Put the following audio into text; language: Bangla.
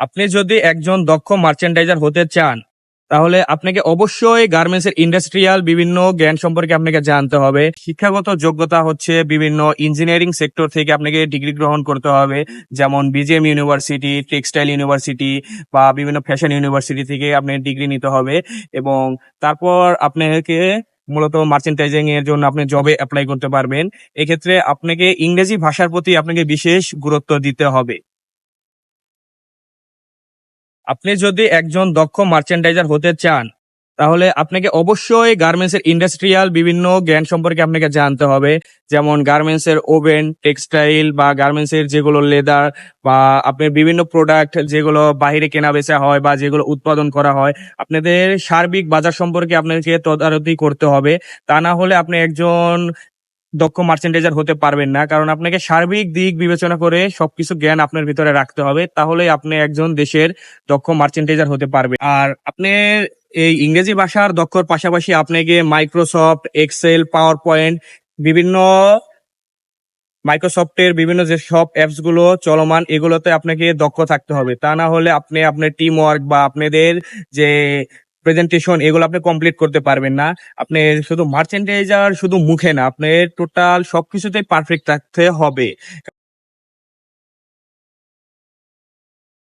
আপনি যদি একজন দক্ষ মার্চেন্ডাইজার হতে চান, তাহলে আপনাকে অবশ্যই গার্মেন্টস এর ইন্ডাস্ট্রিয়াল বিভিন্ন জ্ঞান সম্পর্কে আপনাকে জানতে হবে। শিক্ষাগত যোগ্যতা হচ্ছে বিভিন্ন ইঞ্জিনিয়ারিং সেক্টর থেকে আপনাকে ডিগ্রি গ্রহণ করতে হবে, যেমন বিজেএম ইউনিভার্সিটি টেক্সটাইল ইউনিভার্সিটি বা বিভিন্ন ফ্যাশন ইউনিভার্সিটি থেকে আপনি ডিগ্রি নিতে হবে এবং তারপর আপনাকে মূলত মার্চেন্টাইজিং এর জন্য আপনি জবে অ্যাপ্লাই করতে পারবেন। এক্ষেত্রে আপনাকে ইংরেজি ভাষার প্রতি আপনাকে বিশেষ গুরুত্ব দিতে হবে। আপনি যদি একজন দক্ষ মার্চেন্ডাইজার হতে চান, তাহলে আপনাকে অবশ্যই গার্মেন্টস এর ইন্ডাস্ট্রিয়াল বিভিন্ন জ্ঞান সম্পর্কে আপনাকে জানতে হবে। যেমন গার্মেন্টস এর ওভেন টেক্সটাইল বা গার্মেন্টস এর যেগুলো লেদার বা আপনার বিভিন্ন প্রোডাক্ট যেগুলো বাইরে কেনা বেচা হয় বা যেগুলো উৎপাদন করা হয়, আপনাদের সার্বিক বাজার সম্পর্কে আপনাকে তদারকি করতে হবে। তা না হলে আপনি একজন দক্ষ মার্চেন্ডাইজার হতে পারবেন না। কারণ আপনাকে সার্বিক দিক বিবেচনা করে সবকিছু জ্ঞান আপনার ভিতরে রাখতে হবে। তাহলে আপনি একজন দেশের দক্ষ মার্চেন্ডাইজার হতে পারবে আর আপনি এই ইংরেজি ভাষার দক্ষর পাশাপাশি আপনাকে মাইক্রোসফট এক্সেল পাওয়ার পয়েন্ট বিভিন্ন মাইক্রোসফটের বিভিন্ন যে সব অ্যাপসগুলো চলমান, এগুলোতে আপনাকে দক্ষ থাকতে হবে। তা না হলে আপনি আপনার টিম ওয়ার্ক বা আপনাদের যে প্রেজেন্টেশন এগুলো আপনি কমপ্লিট করতে পারবেন না। আপনি শুধু মার্চেন্টাইজার শুধু মুখে না আপনি টোটাল সবকিছুতেই পারফেক্ট থাকতে হবে।